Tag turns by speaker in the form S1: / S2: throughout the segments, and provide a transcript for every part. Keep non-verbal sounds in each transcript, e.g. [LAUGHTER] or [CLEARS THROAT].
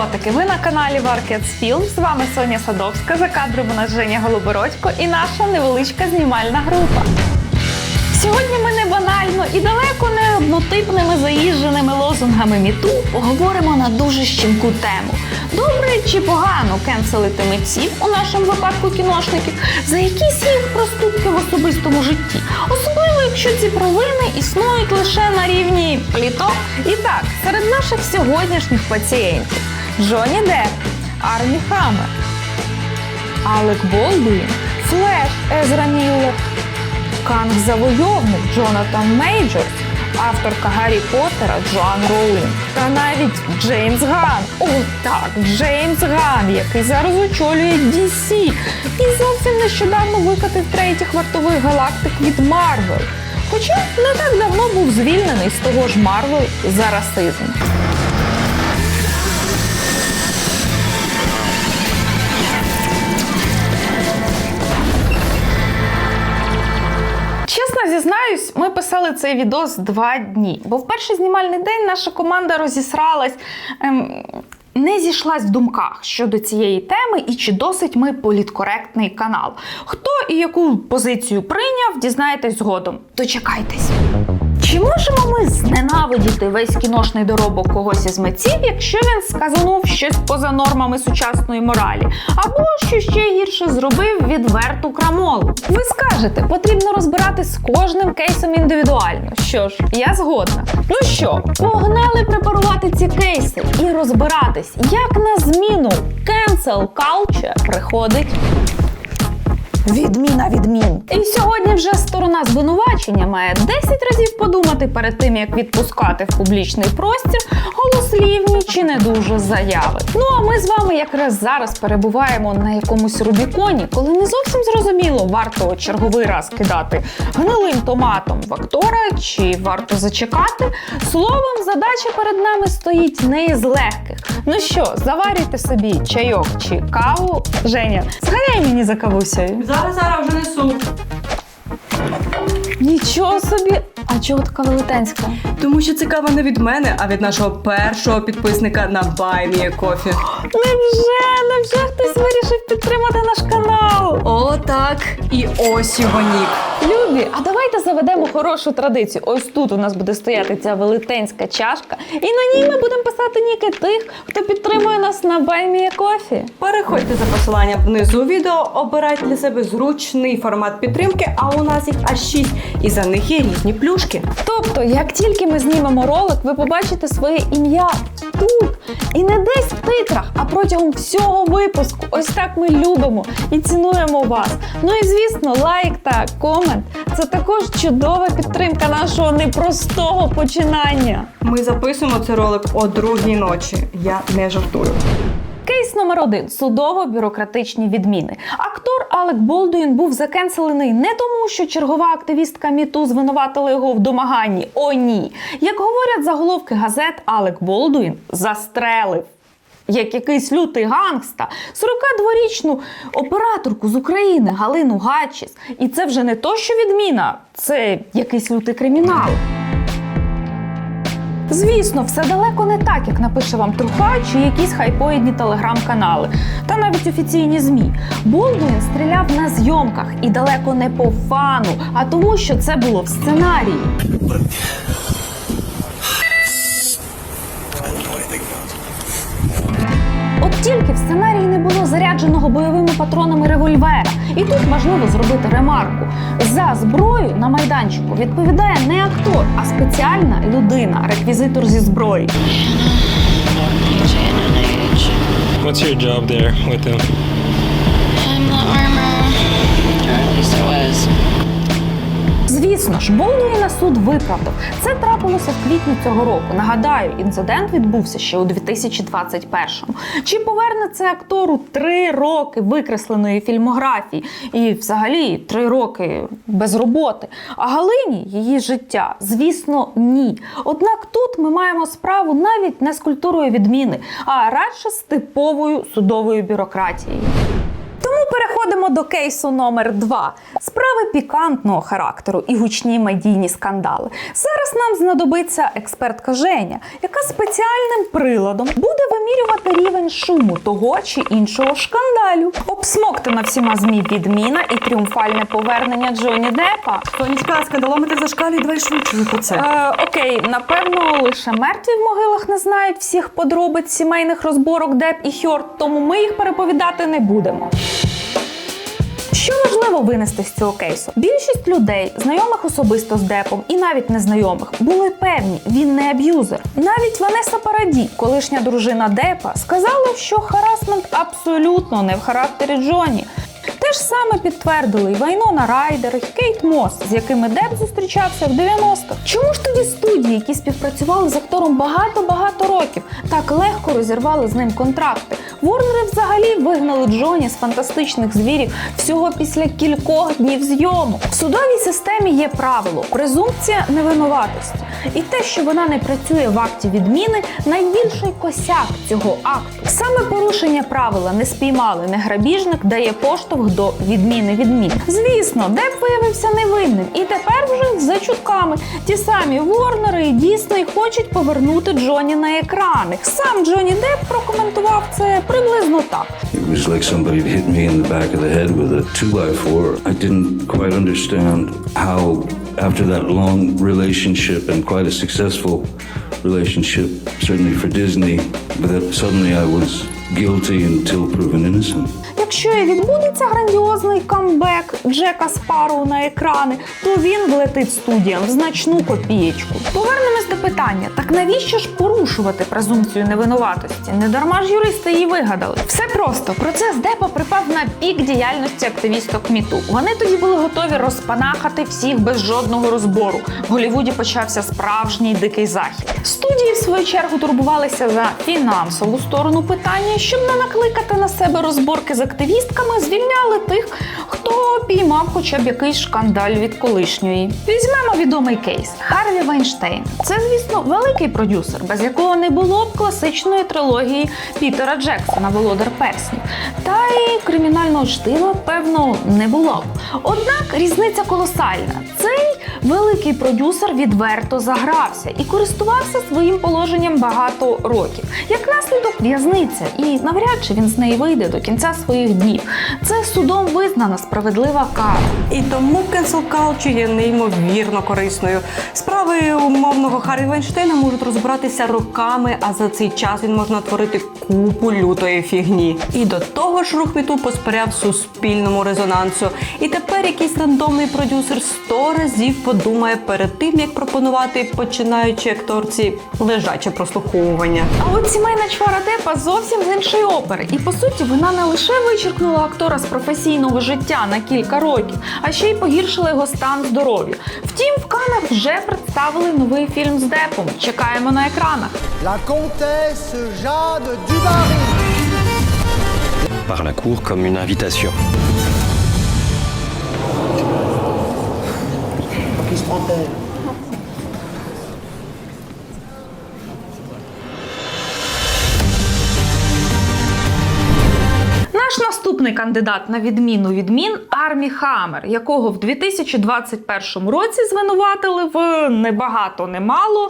S1: кінокотики! Ви на каналі Варкетс Філм. З вами Соня Садовська, за кадром у нас Женя Голобородько і наша невеличка знімальна група. Сьогодні ми не банально і далеко не однотипними заїждженими лозунгами міту поговоримо на дуже щемку тему. Добре чи погано кенселити митців, у нашому випадку кіношників, за якісь їх проступки в особистому житті, особливо якщо ці провини існують лише на рівні пліток. І так, серед наших сьогоднішніх пацієнтів Джоні Депп, Армі Хаммер, Алек Болдуін, Флеш Езра Міллер, Канг Завойовник Джонатан Мейджорс, авторка Гаррі Поттера Джоан Роулінг та навіть Джеймс Ган. О, так, Джеймс Ган, який зараз очолює DC і зовсім нещодавно викатив третіх вартових галактик від Марвел. Хоча не так давно був звільнений з того ж Марвел за расизм. Писали цей відос два дні, бо в перший знімальний день наша команда розісралась. Ем, не зійшлась в думках щодо цієї теми і чи досить ми політкоректний канал. Хто і яку позицію прийняв, дізнаєтесь згодом. Дочекайтесь. Чи можемо ми зненавидіти весь кіношний доробок когось із митців, якщо він сказанув щось поза нормами сучасної моралі, або що ще гірше зробив відверту крамолу? Ви скажете, потрібно розбирати з кожним кейсом індивідуально. Що ж, я згодна. Ну що, погнали препарувати ці кейси і розбиратись, як на зміну cancel culture приходить Відміна відмін. І сьогодні вже сторона звинувачення має 10 разів подумати перед тим, як відпускати в публічний простір голослівні чи не дуже заяви. Ну а ми з вами якраз зараз перебуваємо на якомусь Рубіконі, коли не зовсім зрозуміло, варто черговий раз кидати гнилим томатом в актора, чи варто зачекати. Словом, задача перед нами стоїть не із легких. Ну що, заварюйте собі чайок чи каву. Женя, зганяй мені за кавусею.
S2: Зараз зараз вже несу.
S1: Нічого собі! А чого така велетенська?
S2: Тому що це кава не від мене, а від нашого першого підписника на a Coffee.
S1: Невже, невже хтось вирішив підтримати наш канал?
S2: О, так. І ось його нік.
S1: Любі, а давайте заведемо хорошу традицію. Ось тут у нас буде стояти ця велетенська чашка, і на ній ми будемо писати ніки тих, хто підтримує нас на Баймія Кофі.
S2: Переходьте за посиланням внизу відео, обирайте для себе зручний формат підтримки, а у нас їх аж 6, і за них є різні плюшки.
S1: Тобто, як тільки ми знімемо ролик, ви побачите своє ім'я тут. І не десь в титрах, а протягом всього випуску. Ось так ми любимо і цінуємо вас. Ну і звісно, лайк та комент це також чудова підтримка нашого непростого починання.
S2: Ми записуємо цей ролик о другій ночі. Я не жартую.
S1: Кейс номер один судово-бюрократичні відміни. Актор Алек Болдуін був закенселений не тому, що чергова активістка Міту звинуватила його в домаганні. О, ні. Як говорять заголовки газет, Алек Болдуін застрелив. Як якийсь лютий гангста, 42-річну операторку з України Галину Гатчіс. І це вже не то, що відміна, це якийсь лютий кримінал. Звісно, все далеко не так, як напише вам Труха чи якісь хайпоїдні телеграм-канали, та навіть офіційні змі. Болдуін стріляв на зйомках і далеко не по фану, а тому, що це було в сценарії. От тільки в сценарії не було зарядженого бойовими патронами револьвера. І тут важливо зробити ремарку: за зброю на майданчику відповідає не актор, а спеціальна людина, реквізитор зі зброї.
S3: What's your job there with him?
S1: Звісно ж, Болдуїна суд виправдав. Це трапилося в квітні цього року. Нагадаю, інцидент відбувся ще у 2021-му. Чи поверне це актору три роки викресленої фільмографії і, взагалі, три роки без роботи? А Галині її життя, звісно, ні. Однак тут ми маємо справу навіть не з культурою відміни, а радше з типовою судовою бюрократією. Тому переходимо до кейсу номер 2 Справи пікантного характеру і гучні медійні скандали. Зараз нам знадобиться експертка Женя, яка спеціальним приладом буде вимірювати рівень шуму того чи іншого шкандалю. Обсмоктана всіма змі відміна і тріумфальне повернення Джоні Деппа.
S2: Сонечка, скандалометр зашкалює, давай швидше по це.
S1: Е, окей, напевно, лише мертві в могилах не знають всіх подробиць сімейних розборок Деп і Хьорд, тому ми їх переповідати не будемо. Що важливо винести з цього кейсу? Більшість людей, знайомих особисто з Депом і навіть незнайомих, були певні, він не аб'юзер. Навіть Ванеса Параді, колишня дружина Депа, сказала, що харасмент абсолютно не в характері Джоні. Те ж саме підтвердили і Вайнона Райдер, і Кейт Мос, з якими Деп зустрічався в 90-х. Чому ж тоді студії, які співпрацювали з актором багато-багато років, так легко розірвали з ним контракти? Ворнери взагалі вигнали Джоні з фантастичних звірів всього після кількох днів зйомок. В судовій системі є правило презумпція невинуватості. І те, що вона не працює в акті відміни, найбільший косяк цього акту. Саме порушення правила не спіймали, не грабіжник дає поштовх до відміни відмін. Звісно, Деп виявився невинним, і тепер вже за чутками ті самі Ворнери і Дісней хочуть повернути Джоні на екрани. Сам Джоні Деп прокоментував це приблизно так.
S4: It was like somebody hit me in the back of the head with a two by four. I didn't quite understand how, after that long relationship and quite a successful relationship, certainly for Disney, that suddenly I was guilty until proven innocent.
S1: Якщо і відбудеться грандіозний камбек Джека Спароу на екрани, то він влетить студіям в значну копієчку. Повернемось до питання: так навіщо ж порушувати презумпцію невинуватості? Не дарма ж юристи її вигадали. Все просто процес Депа припав на пік діяльності активісток Міту. Вони тоді були готові розпанахати всіх без жодного розбору. В Голівуді почався справжній дикий захід. Студії, в свою чергу, турбувалися за фінансову сторону питання, щоб не накликати на себе розборки з активістками, звільняли тих, хто піймав хоча б якийсь шкандаль від колишньої. Візьмемо відомий кейс Харві Вайнштейн. Це, звісно, великий продюсер, без якого не було б класичної трилогії Пітера Джексона Володар Перснів. Та і кримінального чтива, певно, не було б. Однак різниця колосальна. Цей великий продюсер відверто загрався і користувався своїм положенням багато років. Як наслідок, в'язниця, і навряд чи він з неї вийде до кінця своїх днів. Це судом визнана справедлива кара.
S2: І тому cancel culture є неймовірно корисною. Справи умовного Харві Вайнштейна можуть розбиратися роками, а за цей час він може натворити купу лютої фігні. І до того ж рух міту посприяв суспільному резонансу. І тепер якийсь рандомний продюсер сто разів подумає перед тим, як пропонувати починаючи акторці лежаче прослуховування.
S1: А от сімейна чвара Депа зовсім з іншої опери. І по суті, вона не лише вичеркнула актора з професійного життя на кілька років, а ще й погіршила його стан здоров'я. Втім, в Канах вже представили новий фільм з Депом. Чекаємо на екранах.
S5: La comtesse Jade du
S6: par la cour comme une invitation.
S5: Se
S1: Наш наступний кандидат на відміну відмін Армі Хамер, якого в 2021 році звинуватили в небагато немало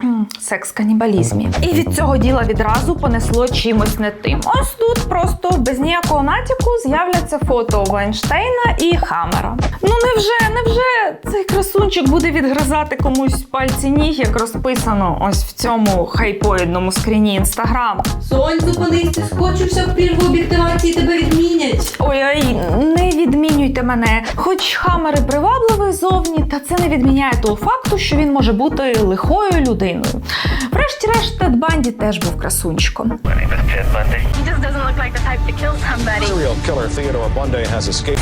S1: [CLEARS THROAT] секс-канібалізмі. І від цього діла відразу понесло чимось не тим. Ось тут просто без ніякого натяку з'являться фото Вайнштейна і Хаммера. Ну невже, невже цей красунчик буде відгризати комусь пальці ніг, як розписано ось в цьому хайпоїдному скріні інстаграму?
S7: Сонь, зупинись, ти скочився в пільгу об'єктивації, тебе відмінять.
S1: Ой-ой, не відмінюйте мене. Хоч Хаммер і привабливий зовні, та це не відміняє того факту, що він може бути лихою людиною. Врешті-решт, Тед Банді теж був красунчиком.
S8: He just doesn't look like the type to kill somebody.
S9: Serial killer Theodore Bundy has escaped.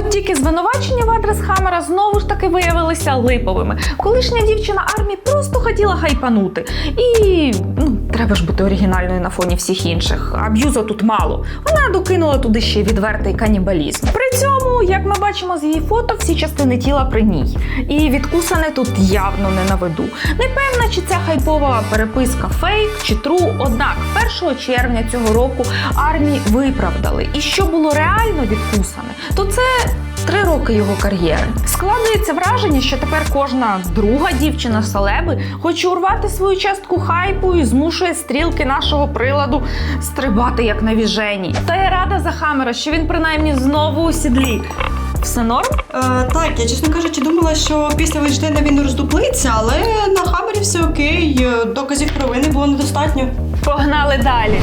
S1: От тільки звинувачення в адрес Хаммера знову ж таки виявилися липовими. Колишня дівчина армії просто хотіла хайпанути. І ну, треба ж бути оригінальною на фоні всіх інших. Аб'юза тут мало. Вона докинула туди ще відвертий канібалізм. При цьому, як ми бачимо з її фото, всі частини тіла при ній. І відкусане тут явно не на виду. Не певна, чи ця хайпова переписка фейк чи тру. Однак 1 червня цього року армії виправдали. І що було реально відкусане, то це три роки його кар'єри. Складується враження, що тепер кожна друга дівчина селеби хоче урвати свою частку хайпу і змушує стрілки нашого приладу стрибати як на віжені. Та я рада за Хамера, що він принаймні знову у сідлі. Все норм?
S2: Е, так, я чесно кажучи, думала, що після Вейнштейна він роздуплиться, але на хамері все окей, е, доказів провини було недостатньо.
S1: Погнали далі.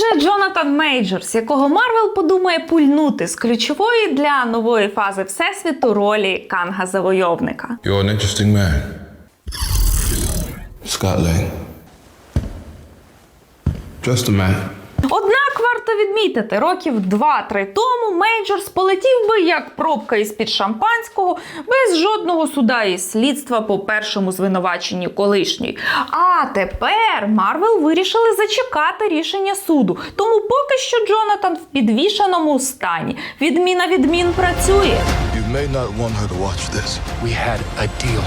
S1: Же Джонатан Мейджорс, якого Марвел подумає пульнути з ключової для нової фази всесвіту ролі Канга Завойовника.
S10: You're an interesting man. Scott Lang. Just a man.
S1: Однак варто відмітити, років 2-3 тому Мейджорс полетів би як пробка із-під шампанського, без жодного суда і слідства по першому звинуваченню колишньої. А тепер Марвел вирішили зачекати рішення суду. Тому поки що Джонатан в підвішеному стані. Відміна відмін працює.
S10: You may not want her to watch this.
S9: We had a deal.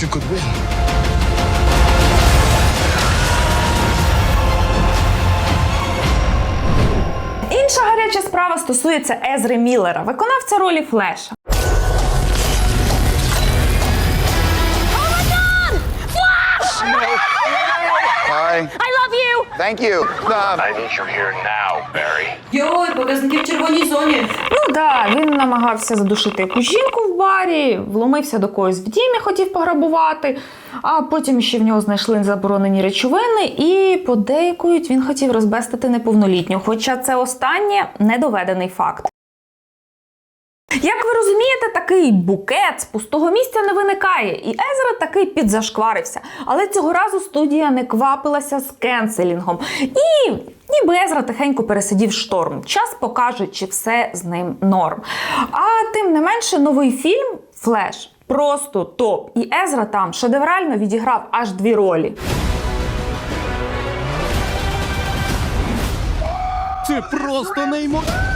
S10: You could win.
S1: Інша гаряча справа стосується Езри Міллера, виконавця ролі Флеша.
S9: Hi.
S1: I love you!
S9: Thank you. Um, I need you here now, Barry.
S7: Йой, показники в червоній зоні.
S1: Ну да, він намагався задушити якусь жінку в барі, вломився до когось в дім і хотів пограбувати. А потім ще в нього знайшли заборонені речовини, і подейкують, він хотів розбестити неповнолітню. Хоча це останнє недоведений факт. Як ви розумієте, такий букет з пустого місця не виникає, і Езра таки підзашкварився. Але цього разу студія не квапилася з кенселінгом. І ніби Езра тихенько пересидів шторм. Час покаже, чи все з ним норм. А тим не менше, новий фільм Флеш просто топ. І Езра там шедеврально відіграв аж дві ролі.
S5: Це просто неймовірно.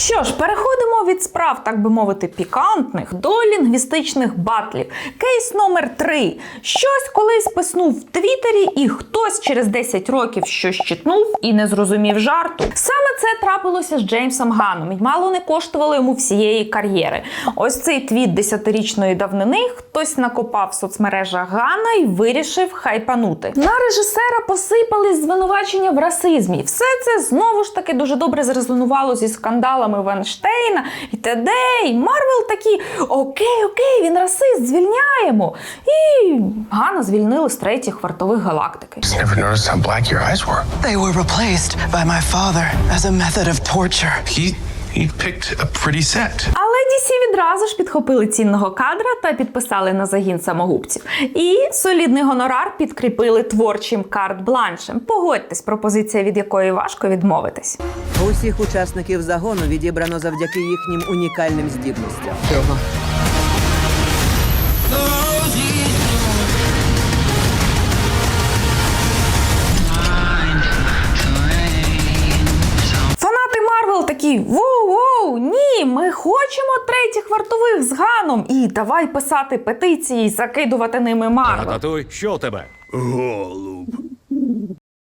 S1: Що ж, переходимо від справ, так би мовити, пікантних до лінгвістичних батлів. Кейс номер 3 Щось колись писнув в Твіттері, і хтось через 10 років щось читнув і не зрозумів жарту. Саме це трапилося з Джеймсом Ганом, і мало не коштувало йому всієї кар'єри. Ось цей твіт десятирічної давнини хтось накопав в соцмережах Гана і вирішив хайпанути. На режисера посипались звинувачення в расизмі. Все це знову ж таки дуже добре зрезонувало зі скандалами Вайнштейна і т.д. І Марвел такі: окей, окей, він расист, звільняємо. І Гана звільнили з третіх вартових галактики.
S9: Never noticed how black your eyes were.
S11: They were replaced by my father as a method of torture.
S10: He he picked a pretty set.
S1: DC відразу ж підхопили цінного кадра та підписали на загін самогубців. І солідний гонорар підкріпили творчим карт-бланшем. Погодьтесь, пропозиція від якої важко відмовитись.
S11: Усіх учасників загону відібрано завдяки їхнім унікальним здібностям.
S1: Фанати Марвел такі: ні, ми хочемо третіх вартових з Ганом. І давай писати петиції, закидувати ними Марвел.
S6: Татуй, що у тебе?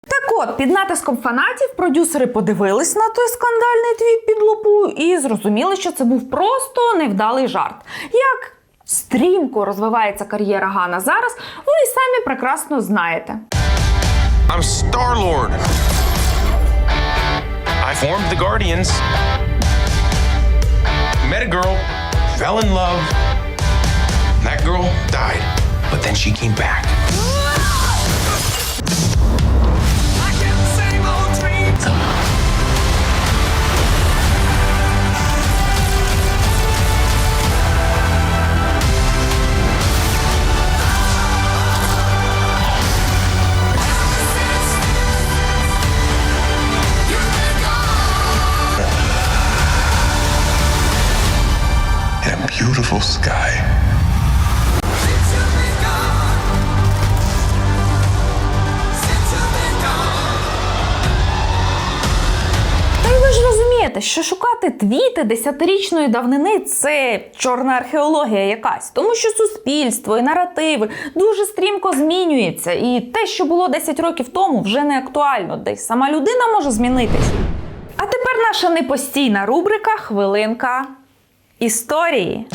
S1: Так от, під натиском фанатів продюсери подивились на той скандальний твіт під лупу і зрозуміли, що це був просто невдалий жарт. Як стрімко розвивається кар'єра Гана зараз, ви і самі прекрасно знаєте.
S9: I'm Star Lord. I formed the Guardians. Met a girl, fell in love. That girl died, but then she came back. no sky.
S1: Та й ви ж розумієте, що шукати твіти десятирічної давнини це чорна археологія якась, тому що суспільство і наративи дуже стрімко змінюються, і те, що було 10 років тому, вже не актуально, десь сама людина може змінитись. А тепер наша непостійна рубрика Хвилинка історії.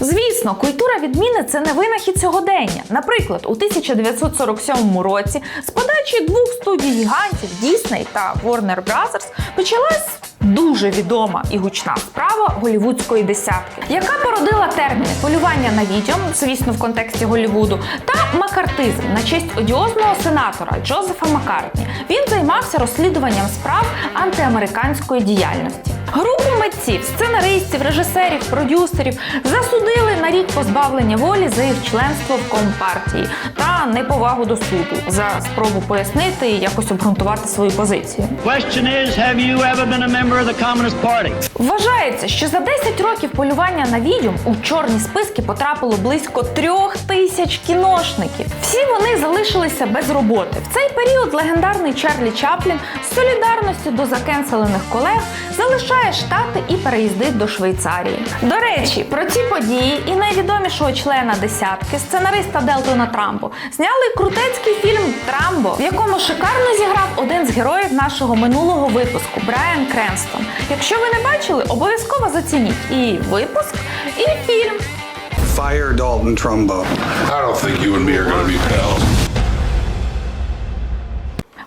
S1: Звісно, культура відміни це не винахід сьогодення. Наприклад, у 1947 році з подачі двох студій гігантів Disney та Warner Bros. почалась дуже відома і гучна справа голівудської десятки, яка породила терміни полювання на відьом, звісно, в контексті Голівуду, та макартизм на честь одіозного сенатора Джозефа Маккартні. Він займався розслідуванням справ антиамериканської діяльності. Групу митців, сценаристів, режисерів, продюсерів засудили на рік позбавлення волі за їх членство в компартії та неповагу до суду за спробу пояснити і якось обґрунтувати свою позицію.
S12: Is, have you ever been a member of the Communist Party?
S1: Вважається, що за 10 років полювання на відьом у чорні списки потрапило близько трьох тисяч кіношників. Всі вони залишилися без роботи. В цей період легендарний Чарлі Чаплін з солідарністю до закенселених колег залишає штати і переїздить до Швейцарії. До речі, про ці події і найвідомішого члена десятки, сценариста Делтона Трампо, зняли крутецький фільм Трамбо, в якому шикарно зіграв один з героїв нашого минулого випуску Брайан Кренстон. Якщо ви не бачили, обов'язково зацініть і випуск, і фільм.
S10: Fire Dalton Trumbo. I don't think you and me are gonna be pals.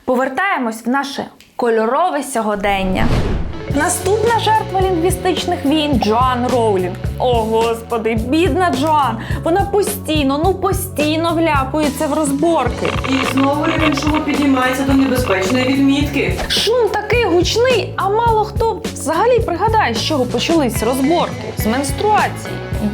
S1: Повертаємось в наше кольорове сьогодення. Наступна жертва лінгвістичних війн Джоан Роулінг. О, господи, бідна Джоан. Вона постійно, ну постійно вляпується в розборки.
S2: І знову іншого підіймається до небезпечної відмітки.
S1: Шум такий гучний, а мало хто взагалі пригадає, з чого почались розборки з менструації.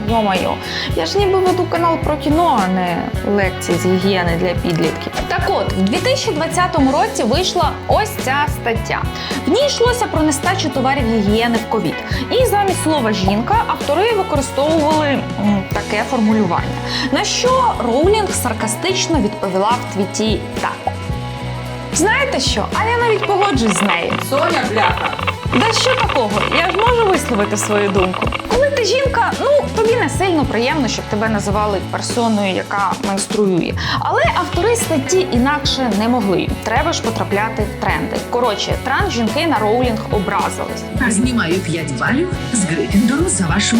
S1: Йо-майо, я ж ніби веду канал про кіно, а не лекції з гігієни для підлітків. Так от, в 2020 році вийшла ось ця стаття. В ній йшлося про нестачу товарів гігієни в ковід. І замість слова жінка автори використовували м, таке формулювання. На що Роулінг саркастично відповіла в твіті так. Знаєте що? А я навіть погоджусь з нею.
S2: Соня, бляха.
S1: Да що такого? Я ж можу висловити свою думку. Коли ти жінка, ну тобі не сильно приємно, щоб тебе називали персоною, яка менструює. Але автори статті інакше не могли. Треба ж потрапляти в тренди. Коротше, транс-жінки на роулінг образились.
S7: Знімаю 5 балів з Грифіндору за вашу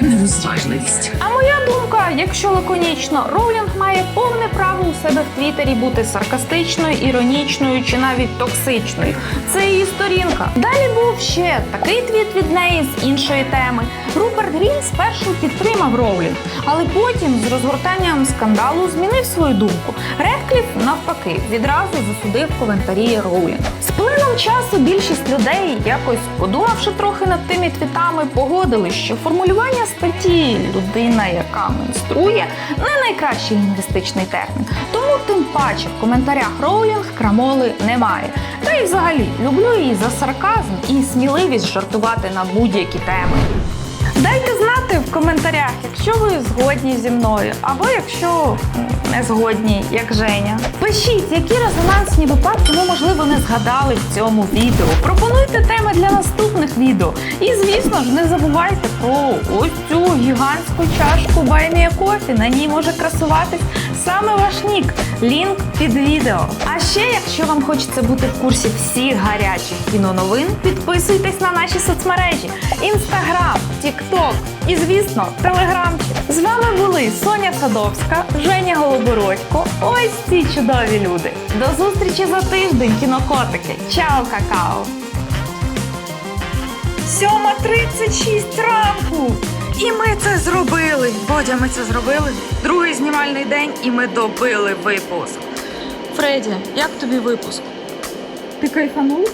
S7: нерозважливість.
S1: А моя думка, якщо лаконічно, Роулінг має повне право у себе в Твіттері бути саркастичною, іронічною чи навіть токсичною. Це її сторінка. Далі був ще такий твіт від неї з іншої теми. Руперт Грін спершу підтримав Роулінг, але потім з розгортанням скандалу змінив свою думку. Редкліф, навпаки, відразу засудив коментарі Роулінг. З плином часу більшість людей, якось подумавши трохи над тими твітами, погодились, що формулювання статті людина, яка менструє, не найкращий лінгвістичний термін. Тому тим паче в коментарях Роулінг крамоли немає. Та й взагалі люблю її за сарказм і сміливість жартувати на будь-які теми. Дайте знати в коментарях, якщо ви згодні зі мною, або якщо не згодні, як Женя. Пишіть, які резонансні випадки ми, можливо, не згадали в цьому відео. Пропонуйте теми для наступних відео. І, звісно ж, не забувайте про ось цю гігантську чашку Баймія Кофі. На ній може красуватись саме ваш нік. Лінк під відео. А ще, якщо вам хочеться бути в курсі всіх гарячих кіноновин, підписуйтесь на наші соцмережі: Інстаграм, Тікток і, звісно, Телеграмчик. З вами були Соня Садовська, Женя Голобородько. Ось ці чудові люди. До зустрічі за тиждень, кінокотики. Чао, какао! 7.36 ранку! І ми це зробили. Бодя, ми це зробили. Другий знімальний день, і ми добили випуск. Фредді, як тобі випуск? Ти кайфанув?